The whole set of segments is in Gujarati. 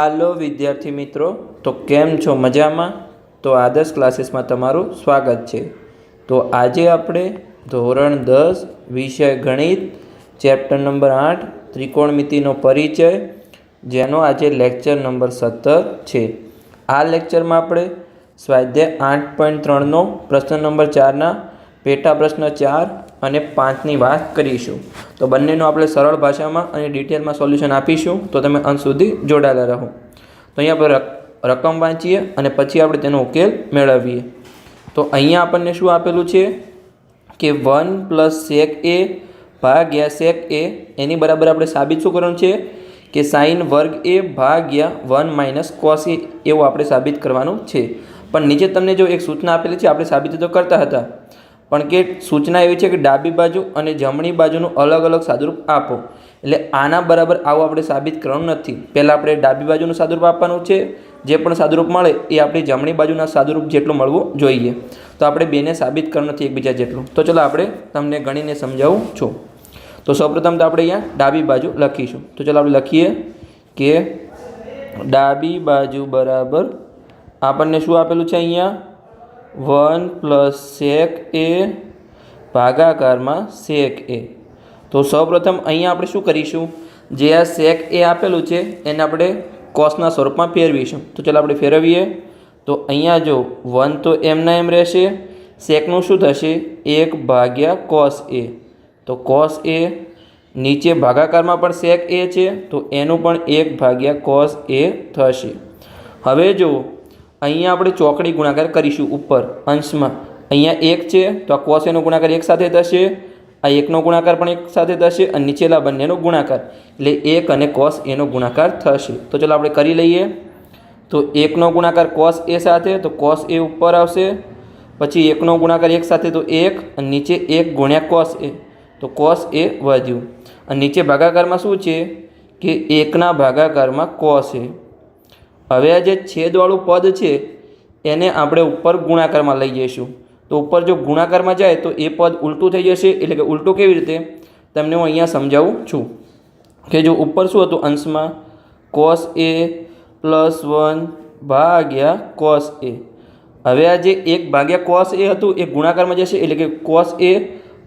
હાલો વિદ્યાર્થી મિત્રો, તો કેમ છો મજામાં? તો આદર્શ ક્લાસીસમાં તમારું સ્વાગત છે. તો આજે આપણે ધોરણ દસ, વિષય ગણિત, ચેપ્ટર નંબર આઠ, ત્રિકોણમિતિનો પરિચય, જેનો આજે લેક્ચર નંબર સત્તર છે. આ લેક્ચરમાં આપણે સ્વાધ્યાય આઠ પોઈન્ટ ત્રણનો પ્રશ્ન નંબર ચારના, પેટા પ્રશ્ન ચાર અને પાંચની વાત કરીશું. તો બંનેનું આપણે સરળ ભાષામાં અને ડિટેલમાં સોલ્યુશન આપીશું. તો તમે અંત સુધી જોડાયેલા રહો. તો અહીંયા આપણે રક- રકમ વાંચીએ અને પછી આપણે તેનો ઉકેલ મેળવીએ. તો અહીંયા આપણને શું આપેલું છે? કે વન પ્લસ સેક એ ભાગ્યા સેક એ. એની બરાબર આપણે સાબિત શું કરવાનું છે? કે સાઈન વર્ગ એ ભાગ્યા વન માઇનસ કોસ એ. એવું આપણે સાબિત કરવાનું છે. પણ નીચે તમને જો એક સૂચના આપેલી છે, આપણે સાબિત તો કરતા હતા. પણ કે સૂચના એવી છે કે ડાબી બાજુ અને જમણી બાજુનું અલગ અલગ સાદુરૂપ આપો. એટલે આના બરાબર આવું આપણે સાબિત કરવાનું નથી. પહેલાં આપણે ડાબી બાજુનું સાદુરૂપ આપવાનું છે. જે પણ સાદુરૂપ મળે એ આપણી જમણી બાજુના સાદુરૂપ જેટલું મળવું જોઈએ. તો આપણે બેને સાબિત કરવાનું નથી એકબીજા જેટલું. તો ચલો આપણે તમને ગણીને સમજાવું છું. તો સૌપ્રથમ તો આપણે અહીંયા ડાબી બાજુ લખીશું. તો ચલો આપણે લખીએ કે ડાબી બાજુ બરાબર આપણને શું આપેલું છે અહીંયા? વન પ્લસ સેક એ ભાગાકારમાં સેક એ. તો સૌપ્રથમ અહીંયા આપણે શું કરીશું? જે આ સેક એ આપેલું છે, એને આપણે કોસના સ્વરૂપમાં ફેરવીશું. તો ચાલો આપણે ફેરવીએ. તો અહીંયા જો વન તો એમના એમ રહેશે. સેકનું શું થશે? એક ભાગ્યા કોસ એ. તો કોસ એ નીચે ભાગાકારમાં પણ સેક એ છે, તો એનું પણ એક ભાગ્યા કોસ એ થશે. હવે જો અહીંયા આપણે ચોકડી ગુણાકાર કરીશું ઉપર, અંશમાં. અહીંયા એક છે, તો આ કોસ એનો ગુણાકાર એક સાથે થશે, આ એકનો ગુણાકાર પણ એક સાથે થશે અને નીચેલા બંનેનો ગુણાકાર. એટલે એક અને કોસ એનો ગુણાકાર થશે. તો ચલો આપણે કરી લઈએ. તો એકનો ગુણાકાર કોસ એ સાથે, તો કોસ એ ઉપર આવશે. પછી એકનો ગુણાકાર એક સાથે, તો એક, અને નીચે એક ગુણ્યા કોસ એ. તો કોસ એ વધ્યું. અને નીચે ભાગાકારમાં શું છે? કે એકના ભાગાકારમાં કોસ એ. હવે આ જે છેદવાળું પદ છે, એને આપણે ઉપર ગુણાકારમાં લઈ જઈશું. તો ઉપર જો ગુણાકારમાં જાય, તો એ પદ ઉલટું થઈ જશે. એટલે કે ઉલટું કેવી રીતે? તમને હું અહીંયા સમજાવું છું. કે જો ઉપર શું હતું અંશમાં? કોસ એ પ્લસ વન ભાગ્યા કોસ એ. હવે આ જે એક ભાગ્યા કોસ એ હતું, એ ગુણાકારમાં જશે. એટલે કે કોસ એ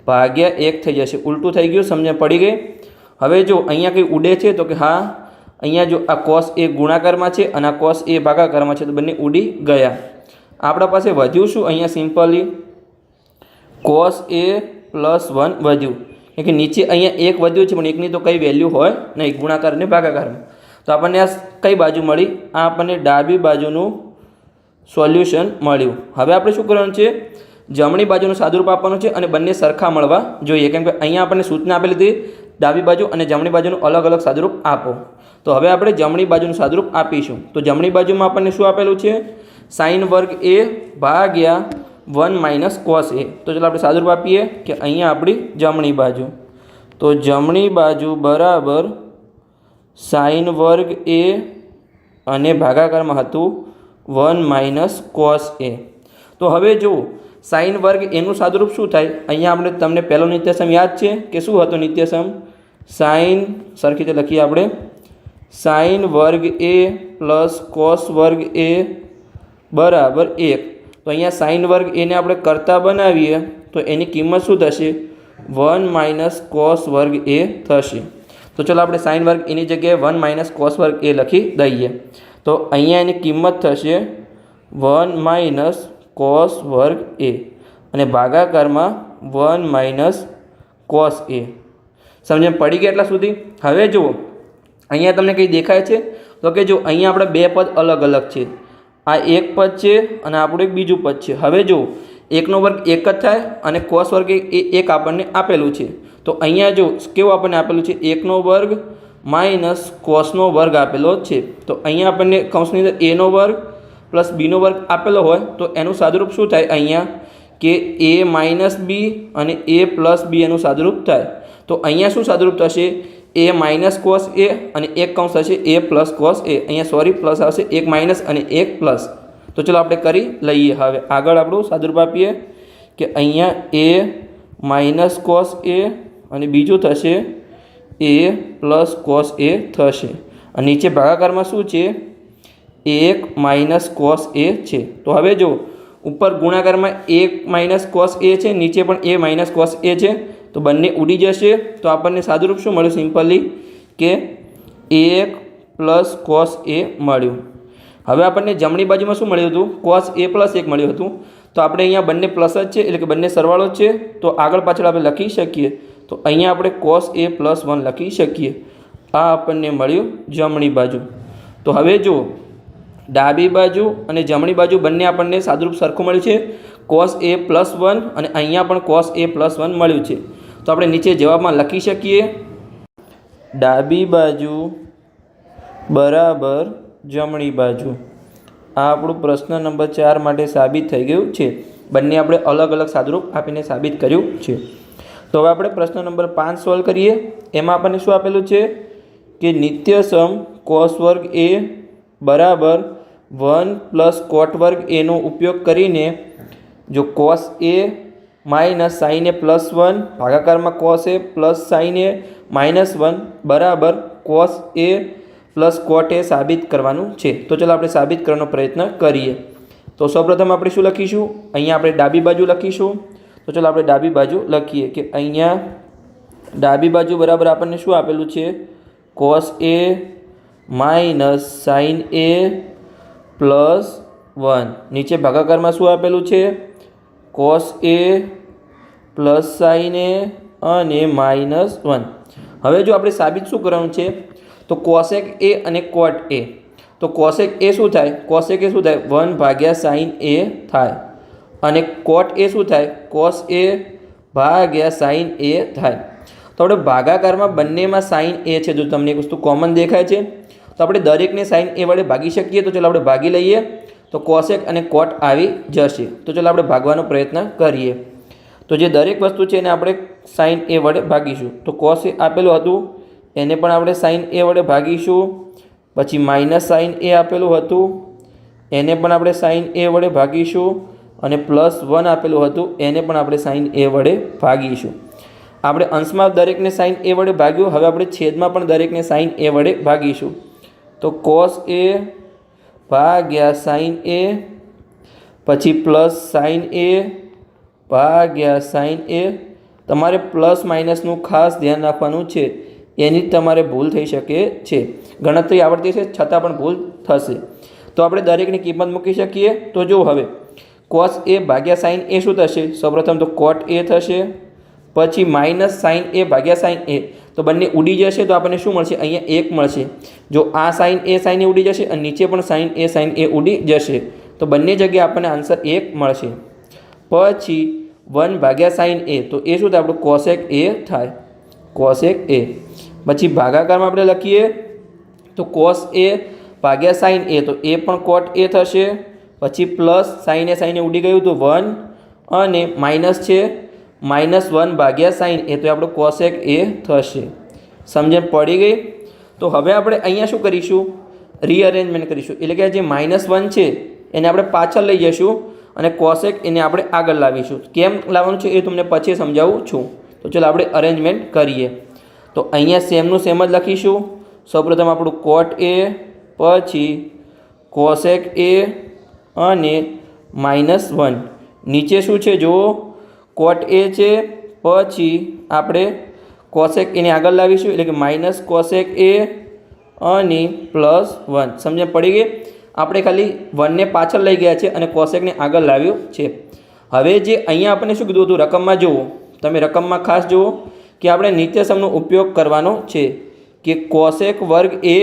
ભાગ્યા એક થઈ જશે. ઉલટું થઈ ગયું, સમજણ પડી ગઈ? હવે જો અહીંયા કંઈ ઉડે છે, તો કે હા અહીંયા જો આ કોસ એ ગુણાકારમાં છે અને આ કોસ એ ભાગાકારમાં છે, તો બંને ઉડી ગયા. આપણા પાસે વધ્યું શું? અહીંયા simply cos A plus one વધ્યું. કે નીચે અહીંયા એક વધ્યું છે, પણ એકની તો કંઈ વેલ્યુ હોય નહીં, ગુણાકાર અને ભાગાકારમાં. તો આપણને આ કઈ બાજુ મળી? આ આપણને ડાબી બાજુનું સોલ્યુશન મળ્યું. હવે આપણે શું કરવાનું છે? જમણી બાજુનું સાદુરૂપ આપવાનું છે અને બંને સરખા મળવા જોઈએ. કેમ કે અહીંયા આપણને સૂચના આપેલી હતી ડાબી બાજુ અને જમણી બાજુનું અલગ અલગ સાદુરૂપ આપો. તો હવે આપણે જમણી બાજુનું સાદુરૂપ આપીશું. તો જમણી બાજુમાં આપણને શું આપેલું છે? સાઈન વર્ગ એ ભાગ્યા વન માઇનસ કોસ એ. તો ચાલો આપણે સાદુરૂપ આપીએ કે અહીંયા આપણી જમણી બાજુ. તો જમણી બાજુ બરાબર સાઈન વર્ગ એ અને ભાગાકારમાં હતું વન માઇનસ કોસ એ. તો હવે જુઓ, સાઈન વર્ગ એનું સાદુરૂપ શું થાય? અહીંયા આપણે તમને પહેલો નિત્યસમ યાદ છે કે શું હતો નિત્યસમ? સાઈન સરખી રીતે લખીએ આપણે. સાઈન વર્ગ એ પ્લસ કોસ વર્ગ એ બરાબર એક. તો અહીંયા સાઈન વર્ગ એને આપણે કરતા બનાવીએ, તો એની કિંમત શું થશે? વન માઇનસ કોસ વર્ગ એ થશે. તો ચલો આપણે સાઈન વર્ગ એની જગ્યાએ વન માઇનસ કોસ વર્ગ એ લખી દઈએ. તો અહીંયા એની કિંમત થશે વન માઇનસ કોસ વર્ગ એ. અને ભાગાકારમાં વન માઇનસ કોસ એ. સમજણ પડી ગયા એટલા સુધી? હવે જુઓ. અહીંયા તમને કંઈ દેખાય છે? તો કે જો અહીંયા આપણે બે પદ અલગ અલગ છે. આ એક પદ છે અને આપણું એક બીજું પદ છે. હવે જુઓ. એકનો વર્ગ એક જ થાય અને કોસ વર્ગ એ એક આપણને આપેલું છે. તો અહીંયા જો કેવું આપણને આપેલું છે? એકનો વર્ગ માઇનસ કોસનો વર્ગ આપેલો છે. તો અહીંયા આપણને કૌંસની અંદર એનો વર્ગ પ્લસ બીનો વર્ગ આપેલો હોય, તો એનું સાદુરૂપ શું થાય અહીંયા? કે એ માઇનસ બી અને એ પ્લસ બી એનું સાદુરૂપ થાય. તો અહીંયા શું સાદુરૂપ થશે? એ માઇનસ કોસ એ અને એક કૌંસ થશે એ પ્લસ કોસ એ અહીંયા સોરી પ્લસ આવશે એક માઇનસ અને એક પ્લસ. તો ચલો આપણે કરી લઈએ. હવે આગળ આપણું સાદુરૂપ આપીએ કે અહીંયા એ માઇનસ કોસ એ અને બીજું થશે એ પ્લસ કોસ એ થશે. અને નીચે ભાગાકારમાં શું છે? એક માઇનસ કોસ એ છે. તો હવે જો ઉપર ગુણાકારમાં એક માઇનસ કોસ એ છે, નીચે પણ એ માઇનસ કોસ એ છે. તો બંને ઉડી જશે. તો આપણને સાદુરૂપ શું મળ્યું? સિમ્પલી કે એક પ્લસ કોસ એ મળ્યું. હવે આપણને જમણી બાજુમાં શું મળ્યું હતું? કોસ એ પ્લસ એક મળ્યું હતું. તો આપણે અહીંયા બંને પ્લસ જ છે, એટલે કે બંને સરવાળો છે. તો આગળ પાછળ આપણે લખી શકીએ. તો અહીંયા આપણે કોસ એ પ્લસ વન લખી શકીએ. આ આપણને મળ્યું જમણી બાજુ. તો હવે જુઓ. ડાબી બાજુ અને જમણી બાજુ બંને આપણને સાદુરૂપ સરખું મળ્યું છે. કોસ એ પ્લસ વન અને અહીંયા પણ કોસ એ પ્લસ વન મળ્યું છે. તો આપણે નીચે જવાબમાં લખી શકીએ. ડાબી બાજુ બરાબર જમણી બાજુ. આ આપણું પ્રશ્ન નંબર ચાર માટે સાબિત થઈ ગયું છે. બંને આપણે અલગ અલગ સાદુરૂપ આપીને સાબિત કર્યું છે. તો હવે આપણે પ્રશ્ન નંબર પાંચ સોલ્વ કરીએ. એમાં આપણને શું આપેલું છે? કે નિત્યસમ કોસ વર્ગ એ બરાબર વન પ્લસ કોટ વર્ગ એનો ઉપયોગ કરીને જો cos A minus sine plus one ભાગાકારમાં cos A plus sine minus one બરાબર cos A plus cot A સાબિત કરવાનું છે. તો ચાલો આપણે સાબિત કરવાનો પ્રયત્ન કરીએ. તો સૌપ્રથમ આપણે શું લખીશું? અહીંયા આપણે ડાબી બાજુ લખીશું. તો ચાલો આપણે ડાબી બાજુ લખીએ કે અહીંયા ડાબી બાજુ બરાબર આપણને શું આપેલું છે? Cos A minus sine A plus one. નીચે ભાગાકારમાં શું આપેલું છે? Cos A plus sine A અને માઇનસ વન હવે જો આપણે સાબિત શું કરવાનું છે? તો કોસેક એ અને કોટ એ તો કોસેક એ શું થાય? કોસેક એ શું થાય? વન ભાગ્યા સાઈન એ થાય. અને કોટ એ શું થાય? કોસ એ ભાગ્યા સાઈન એ થાય. તો આપણે ભાગાકારમાં બંનેમાં સાઈન એ છે જો તમને એક વસ્તુ કોમન દેખાય છે, તો આપણે દરેકને સાઇન એ વડે ભાગી શકીએ. તો ચાલો આપણે ભાગી લઈએ. તો કોસેક અને કોટ આવી જશે. તો ચાલો આપણે ભાગવાનો પ્રયત્ન કરીએ. તો જે દરેક વસ્તુ છે એને આપણે સાઇન એ વડે ભાગીશું. તો કોસ આપેલું હતું, એને પણ આપણે સાઇન એ વડે ભાગીશું. પછી માઇનસ સાઇન એ આપેલું હતું, એને પણ આપણે સાઇન એ વડે ભાગીશું. અને પ્લસ વન આપેલું હતું, એને પણ આપણે સાઇન એ વડે ભાગીશું. આપણે અંશમાં દરેકને સાઇન એ વડે ભાગ્યું, હવે આપણે છેદમાં પણ દરેકને સાઇન એ વડે ભાગીશું. તો કોસ એ ભાગ્યા સાઇન એ, પછી પ્લસ સાઇન એ, ભાગ્યા સાઇન એ. તમારે પ્લસ માઇનસનું ખાસ ધ્યાન રાખવાનું છે. એની તમારે ભૂલ થઈ શકે છે. ગણતરી આવડતી છે, છતાં પણ ભૂલ થશે. તો આપણે દરેકની કિંમત મૂકી શકીએ. તો જો હવે કોસ એ ભાગ્યા સાઇન એ શું થશે? સૌપ્રથમ તો કોટ એ થશે. પછી માઇનસ સાઇન એ ભાગ્યા સાઇન એ. તો બંને ઉડી જશે તો આપણને શું મળશે? અહીંયા એક મળશે. જો આ સાઇન એ સાઇન એ ઉડી જશે અને નીચે પણ સાઇન એ સાઇન એ ઉડી જશે. તો બંને જગ્યાએ આપણને આન્સર એક મળશે. પછી વન ભાગ્યા સાઇન એ. તો એ શું થાય? આપણું કોશેક એ થાય. કોશેક એ. પછી ભાગાકારમાં આપણે લખીએ. તો કોસ એ ભાગ્યા સાઇન એ. તો એ પણ કોટ એ થશે. પછી plus sine A sine A ઉડી ગયું તો વન. અને માઇનસ છે માઇનસ વન ભાગ્યા સાઈન, એ તો આપણું કોસેક એ થશે. સમજણ પડી ગઈ? તો હવે આપણે અહીંયા શું કરીશું? રીઅરેન્જમેન્ટ કરીશું. એટલે કે જે માઇનસ વન છે, એને આપણે પાછળ લઈ જઈશું અને કોસેક એને આપણે આગળ લાવીશું. કેમ લાવવાનું છે એ તમને પછી સમજાવું છું. તો ચલો આપણે અરેન્જમેન્ટ કરીએ. તો અહીંયા સેમનું સેમ જ લખીશું. સૌપ્રથમ આપણું કોટ એ પછી કોસેક એ અને માઇનસ વન. નીચે શું છે જુઓ? કોટ એ છે, પછી આપણે કોસેક એને આગળ લાવીશું, એટલે કે માઇનસ કોસેક એ અને પ્લસ વન સમજણ પડી ગઈ? આપણે ખાલી વનને પાછળ લઈ ગયા છે અને કોસેકને આગળ લાવ્યું છે. હવે જે અહીંયા આપણને શું કીધું હતું? રકમમાં જુઓ. તમે રકમમાં ખાસ જુઓ કે આપણે નિત્યસમનો ઉપયોગ કરવાનો છે કે કોસેક વર્ગ એ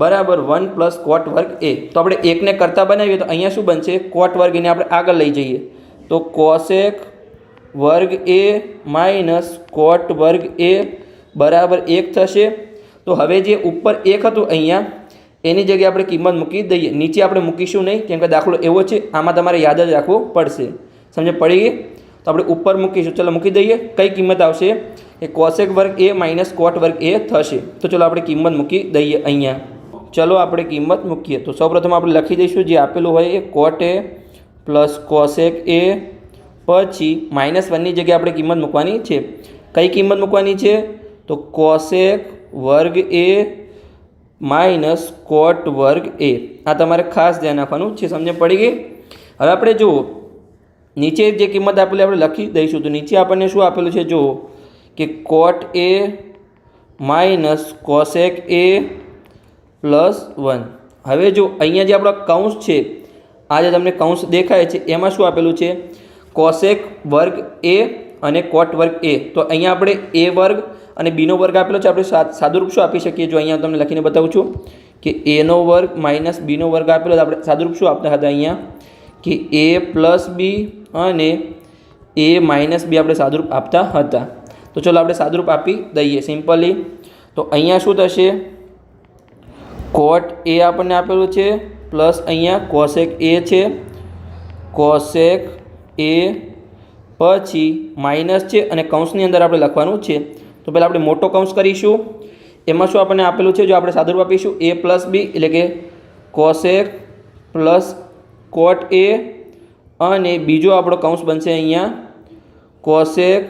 બરાબર વન પ્લસ કોટ વર્ગ એ તો આપણે એકને કરતાં બનાવીએ તો અહીંયા શું બનશે? કોટ વર્ગ એને આપણે આગળ લઈ જઈએ. તો કોસેક વર્ગ એ માઇનસ કોટ વર્ગ એ બરાબર એક થશે. તો હવે જે ઉપર એક હતું અહીંયા, એની જગ્યાએ આપણે કિંમત મૂકી દઈએ. નીચે આપણે મૂકીશું નહીં, કેમ કે દાખલો એવો છે, આમાં તમારે યાદ જ રાખવું પડશે. સમજે પડી ગઈ? તો આપણે ઉપર મૂકીશું. ચલો મૂકી દઈએ. કઈ કિંમત આવશે? એ કોસેક વર્ગ એ માઇનસ કોટ વર્ગ એ થશે. તો ચલો આપણે કિંમત મૂકી દઈએ અહીંયા. ચલો આપણે કિંમત મૂકીએ. તો સૌપ્રથમ આપણે લખી દઈશું, જે આપેલું હોય એ કોટ એ પ્લસ કોસેક એ પછી માઇનસ વનની જગ્યાએ આપણે કિંમત મૂકવાની છે. કઈ કિંમત મૂકવાની છે? તો કોસેક વર્ગ એ માઇનસ કોટ વર્ગ એ. આ તમારે ખાસ ધ્યાન રાખવાનું છે સમજ પડી ગઈ? હવે આપણે જુઓ, નીચે જે કિંમત આપેલી આપણે લખી દઈશું. તો નીચે આપણને શું આપેલું છે? જુઓ, કે cot A minus cosec A plus one હવે જો અહીંયા જે આપણો કૌંસ છે, આ જે તમને કૌંસ દેખાય છે, એમાં શું આપેલું છે? કોસેક વર્ગ એ અને કોટ વર્ગ એ. તો અહીંયા આપણે એ વર્ગ અને બીનો વર્ગ આપેલો છે. આપણે સાદુરૂપ શું આપી શકીએ? જો અહીંયા તમને લખીને બતાવું છું કે એનો વર્ગ માઇનસ બીનો વર્ગ આપેલો આપણે સાદુરૂપ શું આપતા હતા અહીંયા? કે એ પ્લસ બી અને એ માઇનસ બી આપણે સાદુરૂપ આપતા હતા. તો ચલો આપણે સાદુરૂપ આપી દઈએ સિમ્પલી. તો અહીંયા શું થશે? કોટ એ આપણને આપેલું છે. પ્લસ અહીંયા કોસેક એ છે. કોસેક એ, પછી માઇનસ છે અને કૌંસની અંદર આપણે લખવાનું છે. તો પહેલાં આપણે મોટો કૌંસ કરીશું. એમાં શું આપણને આપેલું છે? જો આપણે સાદુરૂપ આપીશું, એ પ્લસ બી, એટલે કે કોસેક પ્લસ કોટ એ અને બીજો આપણો કૌંસ બનશે અહીંયા કોસેક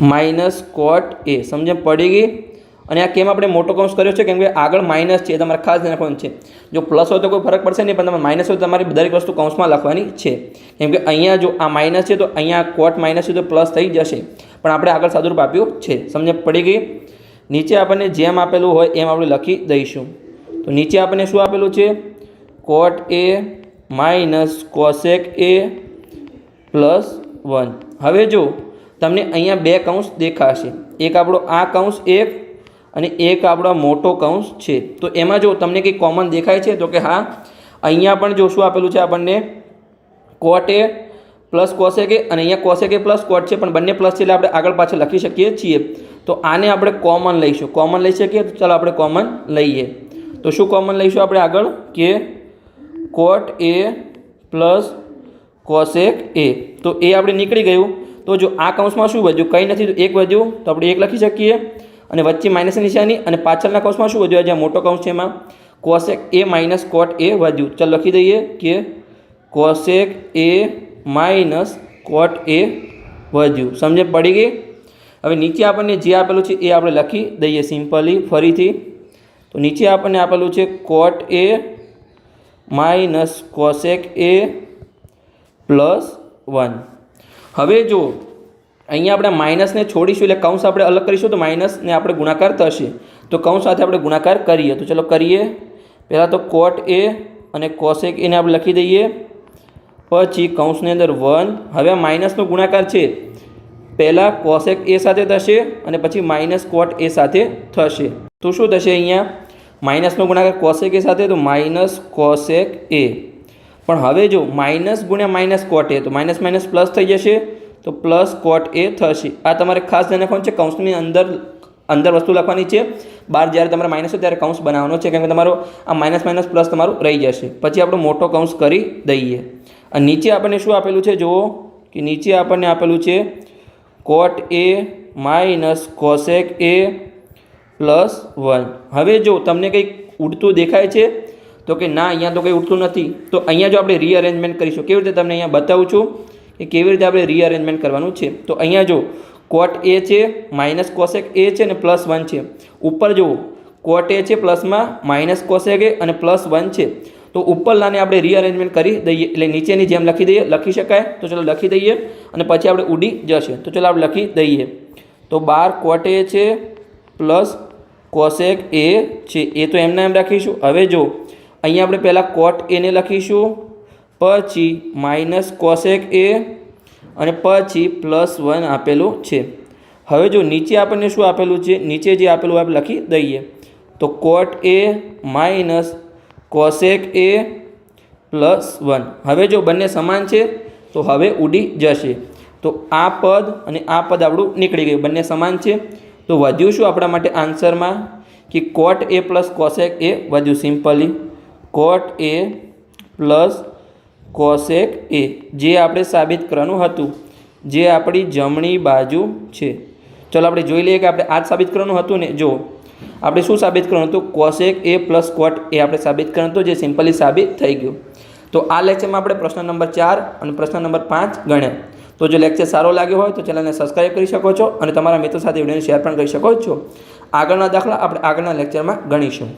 માઇનસ કોટ એ સમજણ પડી ગઈ? અને આ કેમ આપણે મોટો કૌંસ કર્યો છે? કેમ કે આગળ માઇનસ છે તમારે ખાસ ધ્યાન રાખવાનું છે. જો પ્લસ હોય તો કોઈ ફરક પડશે નહીં, પણ તમારે માઇનસ હોય તો તમારી દરેક વસ્તુ કૌંસમાં લખવાની છે. કેમ કે અહીંયા જો આ માઇનસ છે, તો અહીંયા કોટ માઇનસ છે, તો પ્લસ થઈ જશે. પણ આપણે આગળ સાદુરૂપ આપ્યું છે. સમજ પડી ગઈ? નીચે આપણને જેમ આપેલું હોય, એમ આપણે લખી દઈશું. તો નીચે આપણને શું આપેલું છે? Cot A minus cosec A plus one હવે જો, તમને અહીંયા બે કૌંસ દેખાશે. એક આપણો આ કૌંસ, એક અને એક આપણો મોટો કૌંસ છે. તો એમાં જો તમને કંઈ કોમન દેખાય છે, તો કે હા, અહીંયા પણ જો શું આપેલું છે આપણને. કોટ એ પ્લસ કોસેક અને અહીંયા કોસેક એ પ્લસ કોટ છે, પણ બંને પ્લસ છે એટલે આપણે આગળ પાછળ લખી શકીએ છીએ. તો આને આપણે કોમન લઈશું. કોમન લઈ શકીએ તો ચાલો આપણે કોમન લઈએ. તો શું કોમન લઈશું આપણે આગળ? કે કોટ એ પ્લસ કોસેક એ તો એ આપણે નીકળી ગયું. તો જો આ કૌંસમાં શું વધ્યું? કંઈ નથી, તો એક વધ્યું. તો આપણે એક લખી શકીએ. અને વચ્ચે માઇનસની નિશાની અને પાછળના કૌંસમાં શું વધ્યું? જ્યાં મોટો કૌંસ છે એમાં કોસેક એ માઇનસ કોટ એ વધ્યું. ચાલો લખી દઈએ કે કોસેક એ માઇનસ કોટ એ વધ્યું. સમજે પડી ગઈ? હવે નીચે આપણને જે આપેલું છે એ આપણે લખી દઈએ સિમ્પલી ફરીથી. તો નીચે આપણને આપેલું છે cot A minus cosec A plus one. હવે જો અહીંયા આપણે માઇનસને છોડીશું એટલે કૌંસ આપણે અલગ કરીશું તો માઇનસને આપણે ગુણાકાર થશે. તો કૌંસ સાથે આપણે ગુણાકાર કરીએ. તો ચલો કરીએ. પહેલાં તો કોટ એ અને કોસેક એને આપણે લખી દઈએ. પછી કૌંસની અંદર વન હવે માઇનસનો ગુણાકાર છે. પહેલાં કોસેક એ સાથે થશે અને પછી માઇનસ કોટ એ સાથે થશે. તો શું થશે અહીંયા? માઇનસનો ગુણાકાર કોસેક એ સાથે, તો માઇનસ કોસેક એ પણ હવે જો માઇનસ ગુણ્યા માઇનસ કોટ એ તો માઇનસ માઇનસ પ્લસ થઈ જશે. તો પ્લસ કોટ એ થશે. આ તમારે ખાસ ધ્યાન રાખવાનું છે, કૌંસની અંદર અંદર વસ્તુ લખવાની છે. બહાર જ્યારે તમારે માઇનસ હોય ત્યારે કૌંસ બનાવવાનો છે, કેમ કે તમારો આ માઇનસ માઇનસ પ્લસ તમારું રહી જશે. પછી આપણે મોટો કૌંસ કરી દઈએ. અને નીચે આપણને શું આપેલું છે, જુઓ, કે નીચે આપણને આપેલું છે cot A minus cosec A plus one હવે જો તમને કંઈક ઉડતું દેખાય છે, તો કે ના, અહીંયા તો કંઈ ઉડતું નથી. તો અહીંયા જો આપણે રીઅરેન્જમેન્ટ કરીશું. કેવી રીતે તમને અહીંયા બતાવું છું? કે કેવી રીતે આપણે રીઅરેન્જમેન્ટ કરવાનું છે? તો અહીંયા જો કોટ એ છે માઇનસ કોસેક એ છે અને પ્લસ વન છે. ઉપર જુઓ કોટ એ છે પ્લસમાં માઇનસ કોસેક એ અને પ્લસ વન છે. તો ઉપરલાને આપણે રીઅરેન્જમેન્ટ કરી દઈએ, એટલે નીચેની જેમ લખી દઈએ, લખી શકાય? તો ચલો લખી દઈએ અને પછી આપણે ઉડી જશે. તો ચલો આપણે લખી દઈએ. તો બાર કોટ એ છે પ્લસ કોસેક એ છે. એ તો એમને એમ રાખીશું. હવે જો, અહીંયા આપણે પહેલાં કોટ એને લખીશું. પછી માઇનસ કોસેક એ અને પછી પ્લસ વન આપેલું છે. હવે જો નીચે આપણને શું આપેલું છે? નીચે જે આપેલું આપણે લખી દઈએ. તો cot A minus cosec A plus one. હવે જો બંને સમાન છે, તો હવે ઉડી જશે. તો આ પદ અને આ પદ આપણું નીકળી ગયું. બંને સમાન છે. તો વધ્યું શું આપણા માટે આન્સરમાં? કે cot A plus cosec A વધ્યું. Simply cot A plus cosec A, જે આપણે સાબિત કરવાનું હતું, જે આપણી જમણી બાજુ છે. ચલો આપણે જોઈ લઈએ કે આપણે આ જ સાબિત કરવાનું હતું ને? જો આપણે શું સાબિત કરવાનું હતું? કોસેક એ પ્લસ કોટ એ આપણે સાબિત કરવાનું હતું, જે સિમ્પલી સાબિત થઈ ગયું. તો આ લેક્ચરમાં આપણે પ્રશ્ન નંબર ચાર અને પ્રશ્ન નંબર પાંચ ગણ્યા. તો જો લેક્ચર સારો લાગ્યો હોય તો ચેનલને સબસ્ક્રાઈબ કરી શકો છો અને તમારા મિત્રો સાથે વિડીયોને શેર પણ કરી શકો છો. આગળના દાખલા આપણે આગળના લેક્ચરમાં ગણીશું.